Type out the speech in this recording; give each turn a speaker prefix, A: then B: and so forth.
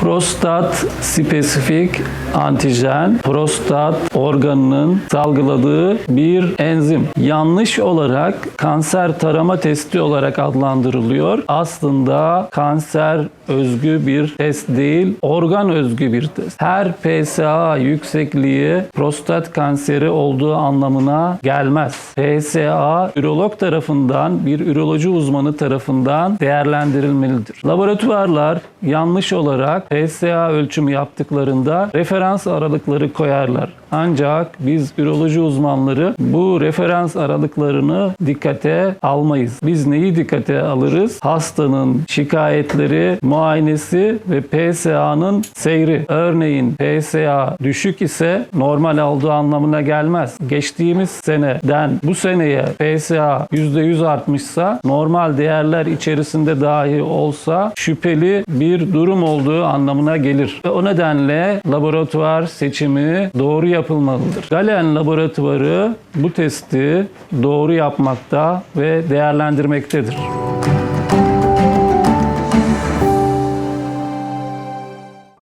A: Prostat spesifik antijen, prostat organının salgıladığı bir enzim. Yanlış olarak kanser tarama testi olarak adlandırılıyor. Aslında kanser özgü bir test değil, organ özgü bir test. Her PSA yüksekliği prostat kanseri olduğu anlamına gelmez. PSA ürolog tarafından bir üroloji uzmanı tarafından değerlendirilmelidir. Laboratuvarlar yanlış olarak PSA ölçümü yaptıklarında referans aralıkları koyarlar. Ancak biz üroloji uzmanları bu referans aralıklarını dikkate almayız. Biz neyi dikkate alırız? Hastanın şikayetleri, muayenesi ve PSA'nın seyri. Örneğin PSA düşük ise normal olduğu anlamına gelmez. Geçtiğimiz seneden bu seneye PSA %100 artmışsa normal değerler içerisinde dahi olsa şüpheli bir durum olduğu anlamına gelir. Ve o nedenle laboratuvar seçimi doğru yapılmalıdır. Galen laboratuvarı bu testi doğru yapmakta ve değerlendirmektedir.